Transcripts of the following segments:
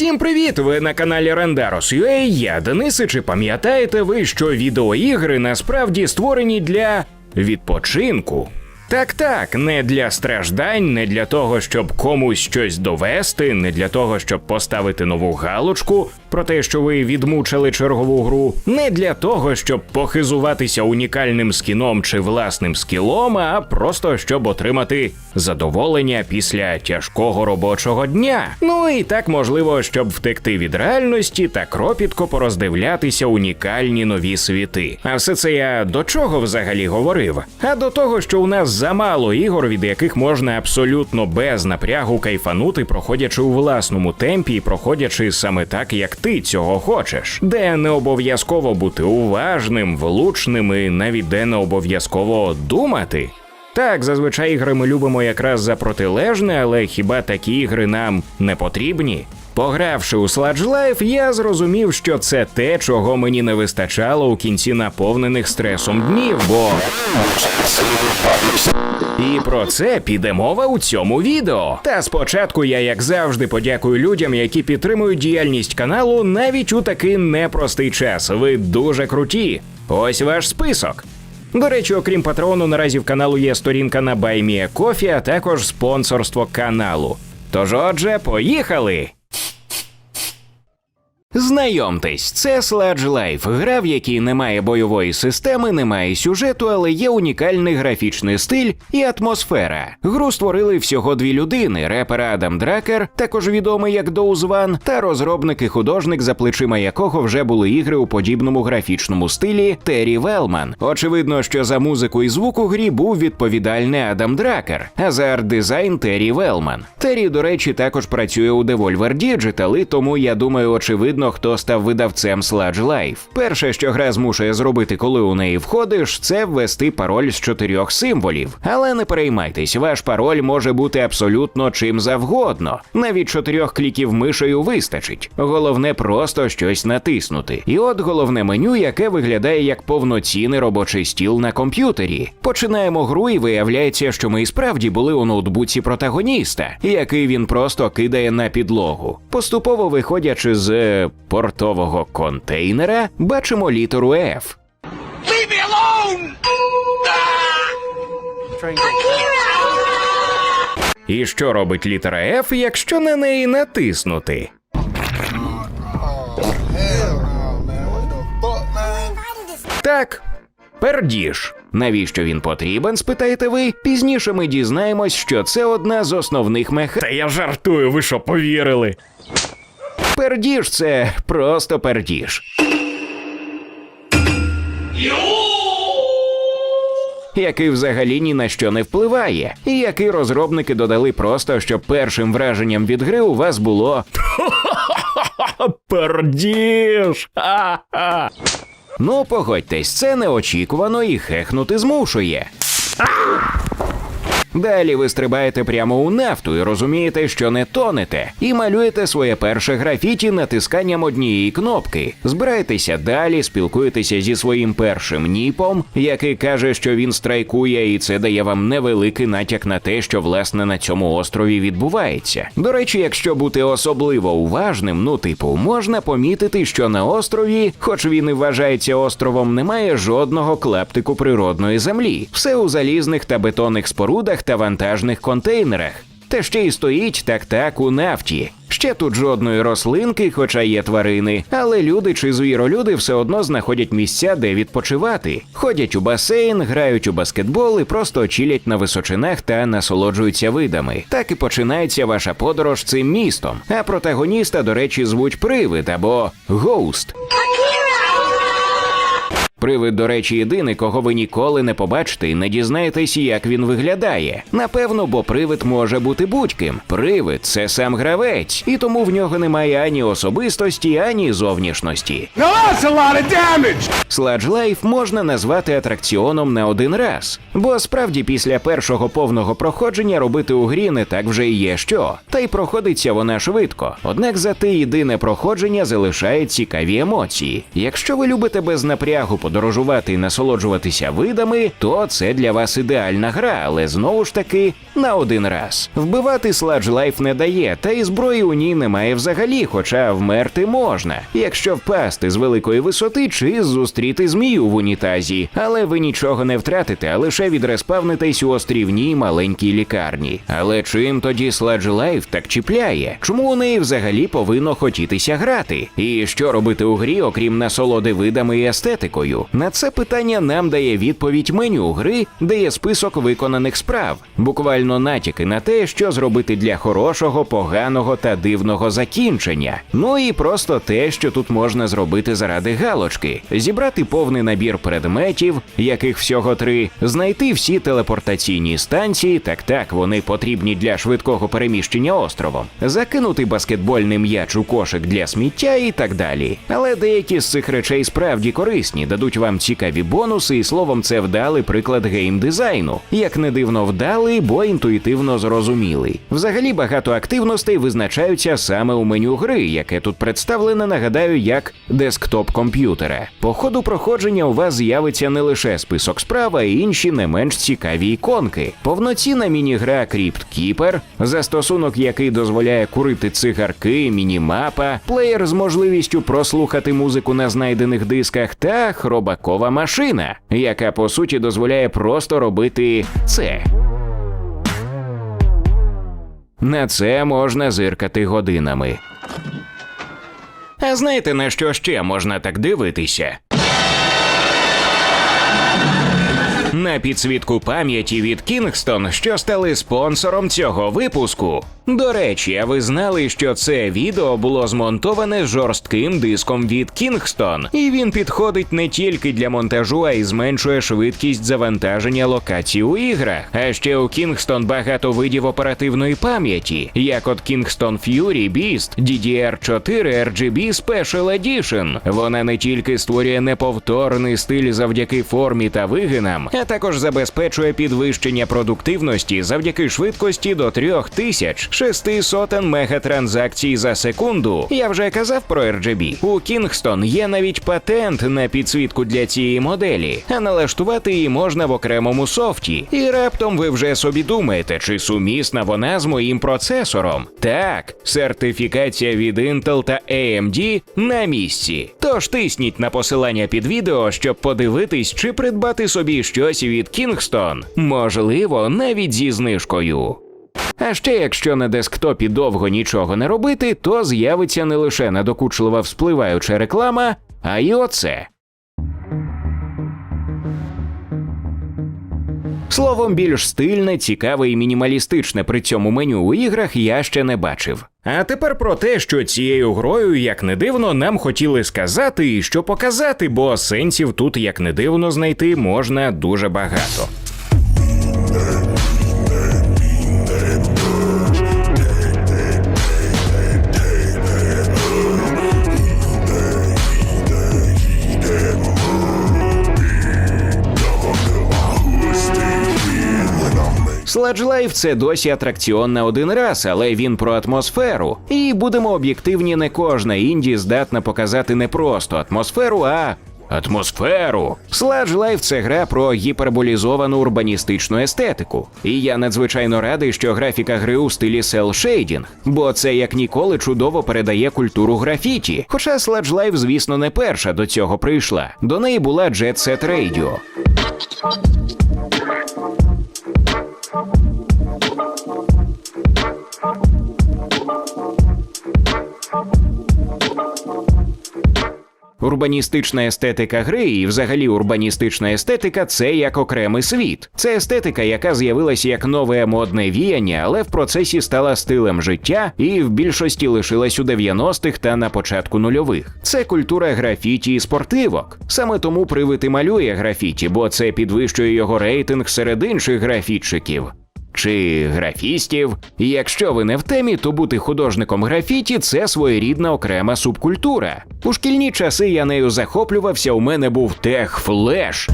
Усім привіт! Ви на каналі Rendaros.ua, Я Денис, і чи пам'ятаєте ви, що відеоігри насправді створені для відпочинку? Так, так, не для страждань, не для того, щоб комусь щось довести, не для того, щоб поставити нову галочку про те, що ви відмучили чергову гру, не для того, щоб похизуватися унікальним скіном чи власним скілом, а просто щоб отримати задоволення після тяжкого робочого дня. Ну і так можливо, щоб втекти від реальності та кропітко пороздивлятися унікальні нові світи. А все це я до чого взагалі говорив? А до того, що у нас замало ігор, від яких можна абсолютно без напрягу кайфанути, проходячи у власному темпі і проходячи саме так, як ти цього хочеш, де не обов'язково бути уважним, влучним і навіть де не обов'язково думати. Так, зазвичай ігри ми любимо якраз за протилежне, але хіба такі ігри нам не потрібні? Погравши у Sludge Life, я зрозумів, що це те, чого мені не вистачало у кінці наповнених стресом днів, бо і про це піде мова у цьому відео. Та спочатку я, як завжди, подякую людям, які підтримують діяльність каналу навіть у такий непростий час. Ви дуже круті. Ось ваш список. До речі, окрім патрону, наразі в каналу є сторінка на BuyMeACoffee, а також спонсорство каналу. Тож, отже, поїхали! Знайомтесь, це Sludge Life, гра, в якій немає бойової системи, немає сюжету, але є унікальний графічний стиль і атмосфера. Гру створили всього дві людини: репер Адам Дракер, також відомий як Доуз Ван, та розробник і художник, за плечима якого вже були ігри у подібному графічному стилі Террі Велман. Очевидно, що за музику і звук у грі був відповідальний Адам Дракер, а за арт-дизайн Террі Велман. Террі, до речі, також працює у Devolver Digital, і тому я думаю, очевидно, хто став видавцем Sludge Life. Перше, що гра змушує зробити, коли у неї входиш, це ввести пароль з чотирьох символів. Але не переймайтесь, ваш пароль може бути абсолютно чим завгодно. Навіть чотирьох кліків мишею вистачить. Головне просто щось натиснути. І от головне меню, яке виглядає як повноцінний робочий стіл на комп'ютері. Починаємо гру, і виявляється, що ми і справді були у ноутбуці протагоніста, який він просто кидає на підлогу. Поступово виходячи з портового контейнера, бачимо літеру F. Leave me alone! І що робить літера F, якщо на неї натиснути? Так, пердіж. Навіщо він потрібен, спитаєте ви? Пізніше ми дізнаємось, що це одна з основних меха. Та я жартую, ви що повірили? Пердіж це просто пердіж. Який взагалі ні на що не впливає, і який розробники додали просто, щоб першим враженням від гри у вас було Пердіж! Ну, погодьтесь, це неочікувано і хехнути змушує. Далі ви стрибаєте прямо у нафту і розумієте, що не тонете, і малюєте своє перше графіті натисканням однієї кнопки. Збираєтеся далі, спілкуєтеся зі своїм першим ніпом, який каже, що він страйкує, і це дає вам невеликий натяк на те, що власне на цьому острові відбувається. До речі, якщо бути особливо уважним, ну типу, можна помітити, що на острові, хоч він і вважається островом, немає жодного клаптику природної землі. Все у залізних та бетонних спорудах та вантажних контейнерах. Та ще й стоїть так-так у нафті. Ще тут жодної рослинки, хоча є тварини, але люди чи звіролюди все одно знаходять місця, де відпочивати. Ходять у басейн, грають у баскетбол і просто чілять на височинах та насолоджуються видами. Так і починається ваша подорож цим містом. А протагоніста, до речі, звуть привид або гоуст. Привид, до речі, єдиний, кого ви ніколи не побачите і не дізнаєтесь, як він виглядає. Напевно, бо привид може бути будь-ким. Привид це сам гравець, і тому в нього немає ані особистості, ані зовнішності. Now that's a lot of damage! Sludge Life можна назвати атракціоном на один раз, бо справді після першого повного проходження робити у грі не так вже і є що. Та й проходиться вона швидко. Однак за те єдине проходження залишає цікаві емоції. Якщо ви любите без напрягу подорожувати і насолоджуватися видами, то це для вас ідеальна гра, але знову ж таки на один раз. Вбивати Sludge Life не дає, та і зброї у ній немає взагалі, хоча вмерти можна, якщо впасти з великої висоти чи зустріти змію в унітазі. Але ви нічого не втратите, а лише відреспавнитесь у острівній маленькій лікарні. Але чим тоді Sludge Life так чіпляє? Чому у неї взагалі повинно хотітися грати? І що робити у грі, окрім насолоди видами і естетикою? На це питання нам дає відповідь меню гри, де є список виконаних справ, буквально натяки на те, що зробити для хорошого, поганого та дивного закінчення. Ну і просто те, що тут можна зробити заради галочки: зібрати повний набір предметів, яких всього три, знайти всі телепортаційні станції, так так вони потрібні для швидкого переміщення островом, закинути баскетбольний м'яч у кошик для сміття і так далі. Але деякі з цих речей справді корисні, дадуть вам цікаві бонуси, і словом, це вдалий приклад геймдизайну. Як не дивно вдалий, бо інтуїтивно зрозумілий. Взагалі багато активностей визначаються саме у меню гри, яке тут представлене, нагадаю, як десктоп комп'ютера. По ходу проходження у вас з'явиться не лише список справ, а й інші не менш цікаві іконки. Повноцінна міні-гра Crypt Keeper, застосунок, який дозволяє курити цигарки, мінімапа, плеєр з можливістю прослухати музику на знайдених дисках та хробакова машина, яка по суті дозволяє просто робити це. На це можна зиркати годинами. А знаєте, на що ще можна так дивитися? На підсвітку пам'яті від Kingston, що стали спонсором цього випуску. До речі, а ви знали, що це відео було змонтоване жорстким диском від Kingston, і він підходить не тільки для монтажу, а й зменшує швидкість завантаження локацій у іграх. А ще у Kingston багато видів оперативної пам'яті, як от Kingston Fury Beast DDR4 RGB Special Edition. Вона не тільки створює неповторний стиль завдяки формі та вигинам, а також забезпечує підвищення продуктивності завдяки швидкості до 3600 мегатранзакцій за секунду. Я вже казав про RGB. У Kingston є навіть патент на підсвітку для цієї моделі, а налаштувати її можна в окремому софті. І раптом ви вже собі думаєте, чи сумісна вона з моїм процесором. Так, сертифікація від Intel та AMD на місці. Тож тисніть на посилання під відео, щоб подивитись, чи придбати собі щось від Kingston. Можливо, навіть зі знижкою. А ще якщо на десктопі довго нічого не робити, то з'явиться не лише надокучлива вспливаюча реклама, а й оце. Словом, більш стильне, цікаве і мінімалістичне при цьому меню у іграх я ще не бачив. А тепер про те, що цією грою, як не дивно, нам хотіли сказати і що показати, бо сенсів тут, як не дивно, знайти можна дуже багато. Life – це досі атракціон на один раз, але він про атмосферу. І будемо об'єктивні, не кожна інді здатна показати не просто атмосферу, а. Атмосферу. Sludge Life – це гра про гіперболізовану урбаністичну естетику. І я надзвичайно радий, що графіка гри у стилі Shading, бо це як ніколи чудово передає культуру графіті. Хоча Sludge Life, звісно, не перша до цього прийшла. До неї була Jet Set Radio. Thanks. Урбаністична естетика гри і взагалі урбаністична естетика це як окремий світ. Це естетика, яка з'явилася як нове модне віяння, але в процесі стала стилем життя і в більшості лишилась у 90-х та на початку нульових. Це культура графіті і спортивок. Саме тому привид і малює графіті, бо це підвищує його рейтинг серед інших графітчиків чи графістів. І якщо ви не в темі, то бути художником графіті це своєрідна окрема субкультура. У шкільні часи я нею захоплювався. У мене був тех флеш.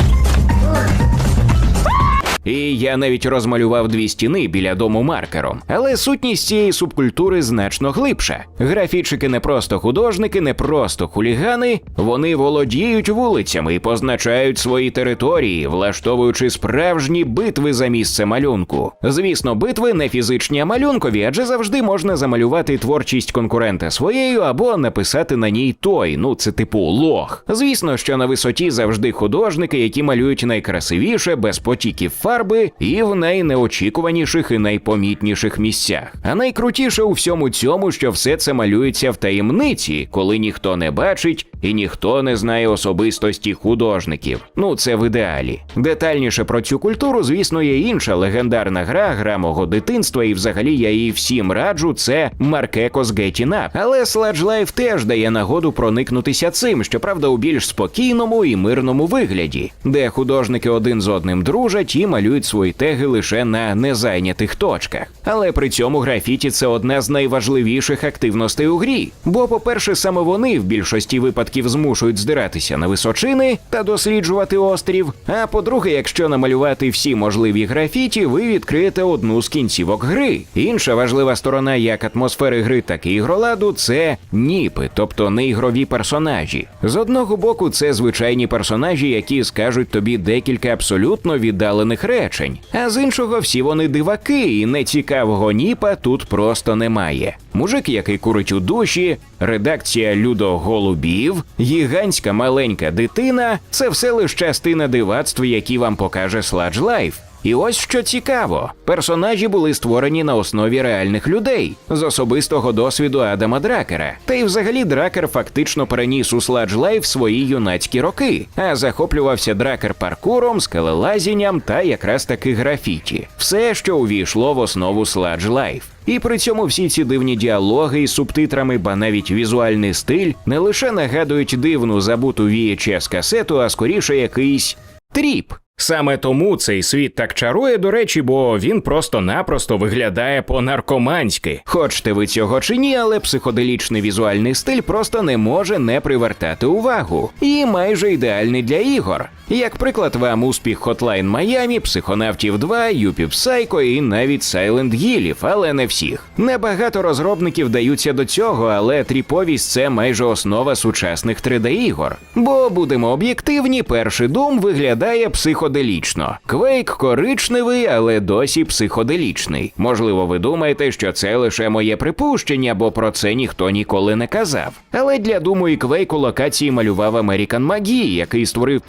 І я навіть розмалював дві стіни біля дому маркером. Але сутність цієї субкультури значно глибша. Графітчики не просто художники, не просто хулігани, вони володіють вулицями і позначають свої території, влаштовуючи справжні битви за місце малюнку. Звісно, битви не фізичні, а малюнкові, адже завжди можна замалювати творчість конкурента своєю або написати на ній той. Ну це типу лох. Звісно, що на висоті завжди художники, які малюють найкрасивіше, без потіків фарби і в найнеочікуваніших і найпомітніших місцях. А найкрутіше у всьому цьому, що все це малюється в таємниці, коли ніхто не бачить і ніхто не знає особистості художників. Ну це в ідеалі. Детальніше про цю культуру, звісно, є інша легендарна гра, гра мого дитинства, і взагалі я її всім раджу. Це Маркекос Getting Up. Але Sludge Life теж дає нагоду проникнутися цим, щоправда, у більш спокійному і мирному вигляді, де художники один з одним дружать і малюють свої теги лише на незайнятих точках. Але при цьому графіті це одна з найважливіших активностей у грі. Бо, по-перше, саме вони в більшості випадків змушують здиратися на височини та досліджувати острів. А по-друге, якщо намалювати всі можливі графіті, ви відкриєте одну з кінцівок гри. Інша важлива сторона як атмосфери гри, так і ігроладу це ніпи, тобто неігрові персонажі. З одного боку, це звичайні персонажі, які скажуть тобі декілька абсолютно віддалених речень, а з іншого всі вони диваки, і нецікавого ніпа тут просто немає. Мужик, який курить у душі, редакція Людо Голубів, гігантська маленька дитина це все лише частина дивацтв, які вам покаже Sludge Life. І ось що цікаво: персонажі були створені на основі реальних людей з особистого досвіду Адама Дракера. Та й взагалі Дракер фактично переніс у Sludge Life свої юнацькі роки, а захоплювався дракер паркуром, скелелазінням та якраз таки графіті. Все, що увійшло в основу Sludge Life. І при цьому всі ці дивні діалоги із субтитрами, ба навіть візуальний стиль, не лише нагадують дивну забуту VHS касету, а скоріше якийсь тріп. Саме тому цей світ так чарує, до речі, бо він просто-напросто виглядає по-наркоманськи. Хочете ви цього чи ні, але психоделічний візуальний стиль просто не може не привертати увагу. І майже ідеальний для ігор. Як приклад вам успіх Hotline Miami, Психонавтів 2, Юпі Psycho і навіть Silent Hillів, але не всіх. Небагато розробників даються до цього, але тріповість це майже основа сучасних 3D-ігор. Бо будемо об'єктивні, перший Doom виглядає психоделічно. Квейк коричневий, але досі психоделічний. Можливо, ви думаєте, що це лише моє припущення, бо про це ніхто ніколи не казав. Але для Думу і Квейку локації малював American Magie, який створив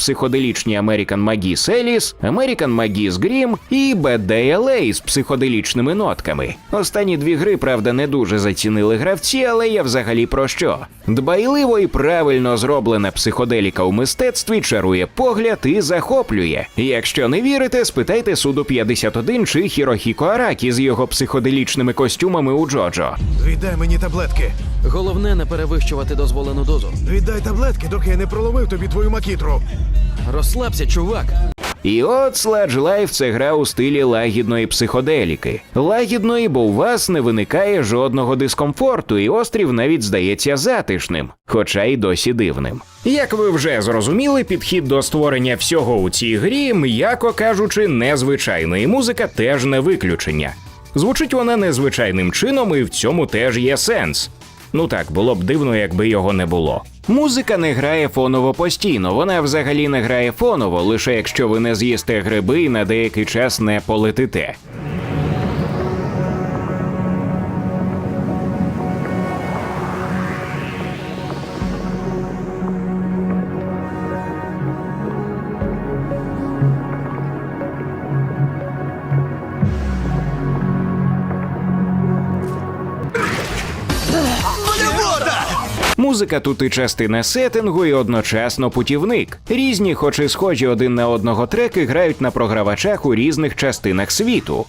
психоделічні American Magis Еліс, American Magis Grim і Bad Day LA з психоделічними нотками. Останні дві гри, правда, не дуже зацінили гравці, але я взагалі про що? Дбайливо і правильно зроблена психоделіка у мистецтві чарує погляд і захоплює. Якщо не вірите, спитайте суду 51 чи Хірохіко Аракі з його психоделічними костюмами у Джоджо. Віддай мені таблетки. Головне не перевищувати дозволену дозу. Віддай таблетки, доки я не проломив тобі твою макітру. Розслабся, чувак. І от Sludge Life – це гра у стилі лагідної психоделіки. Лагідної, бо у вас не виникає жодного дискомфорту, і острів навіть здається затишним, хоча й досі дивним. Як ви вже зрозуміли, підхід до створення всього у цій грі, м'яко кажучи, незвичайний. І музика теж не виключення. Звучить вона незвичайним чином, і в цьому теж є сенс. Ну так, було б дивно, якби його не було. Музика не грає фоново постійно, вона взагалі не грає фоново, лише якщо ви не з'їсте гриби і на деякий час не полетите. Музика тут і частина сеттингу, і одночасно путівник. Різні, хоч і схожі один на одного треки, грають на програвачах у різних частинах світу.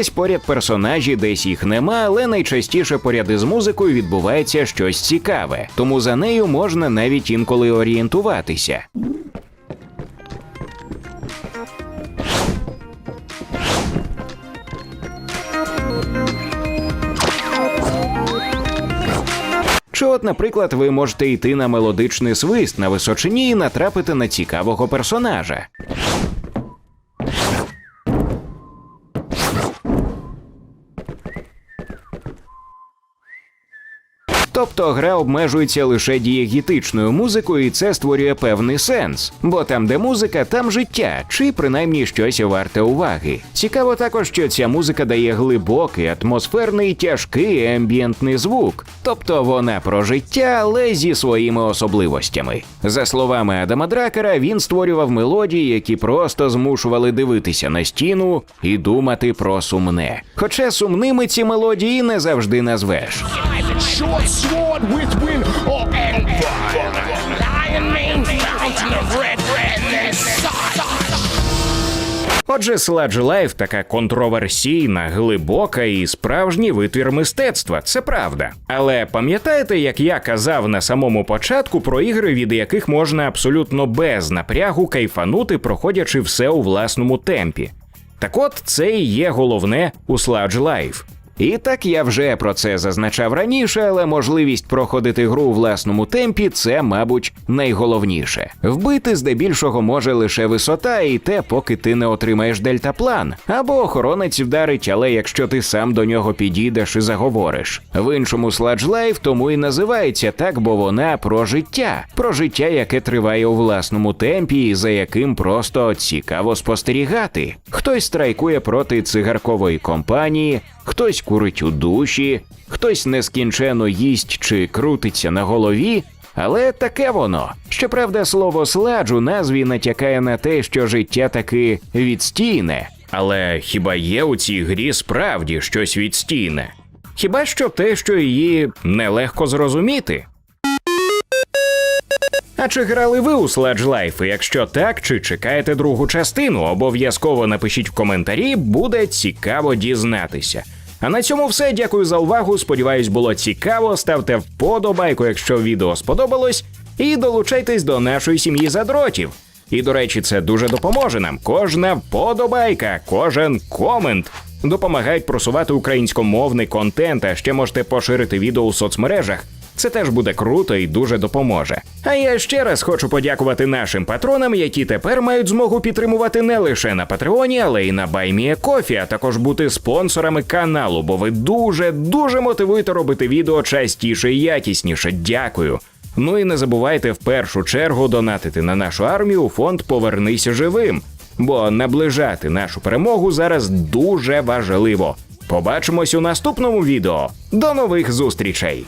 десь поряд персонажі, десь їх нема, але найчастіше поряд із музикою відбувається щось цікаве, тому за нею можна навіть інколи орієнтуватися. Чи от, наприклад, ви можете йти на мелодичний свист на височині і натрапити на цікавого персонажа. Тобто гра обмежується лише дієгітичною музикою, і це створює певний сенс. Бо там, де музика, там життя, чи принаймні щось варте уваги. Цікаво також, що ця музика дає глибокий, атмосферний, тяжкий ембієнтний звук. Тобто вона про життя, але зі своїми особливостями. За словами Адама Дракера, він створював мелодії, які просто змушували дивитися на стіну і думати про сумне. Хоча сумними ці мелодії не завжди назвеш. Short sword with wind or empire. Lion mane, fountain of red, red, and Отже, Sludge Life така контроверсійна, глибока і справжній витвір мистецтва, це правда. Але пам'ятаєте, як я казав на самому початку про ігри, від яких можна абсолютно без напрягу кайфанути, проходячи все у власному темпі. Так от це і є головне у Sludge Life. І так я вже про це зазначав раніше, але можливість проходити гру у власному темпі це, мабуть, найголовніше. Вбити здебільшого може лише висота, і те, поки ти не отримаєш дельтаплан, або охоронець вдарить, але якщо ти сам до нього підійдеш і заговориш. В іншому Sludge Life тому і називається так, бо вона про життя, про життя, яке триває у власному темпі, і за яким просто цікаво спостерігати. Хтось страйкує проти цигаркової компанії, хтось курить у душі, хтось нескінченно їсть чи крутиться на голові. Але таке воно. Щоправда, слово сладж у назві натякає на те, що життя таки відстійне. Але хіба є у цій грі справді щось відстійне? Хіба що те, що її нелегко зрозуміти? А чи грали ви у Sledge Life? Якщо так, чи чекаєте другу частину? Обов'язково напишіть в коментарі, буде цікаво дізнатися. А на цьому все. Дякую за увагу. Сподіваюсь, було цікаво. Ставте вподобайку, якщо відео сподобалось, і долучайтесь до нашої сім'ї задротів. І до речі, це дуже допоможе нам. Кожна вподобайка, кожен комент допомагають просувати українськомовний контент, а ще можете поширити відео у соцмережах. Це теж буде круто і дуже допоможе. А я ще раз хочу подякувати нашим патронам, які тепер мають змогу підтримувати не лише на Патреоні, але й на Кофі, а також бути спонсорами каналу, бо ви дуже дуже мотивуєте робити відео частіше і якісніше. Дякую. Ну і не забувайте в першу чергу донатити на нашу армію фонд Повернися живим, бо наближати нашу перемогу зараз дуже важливо. Побачимось у наступному відео. До нових зустрічей!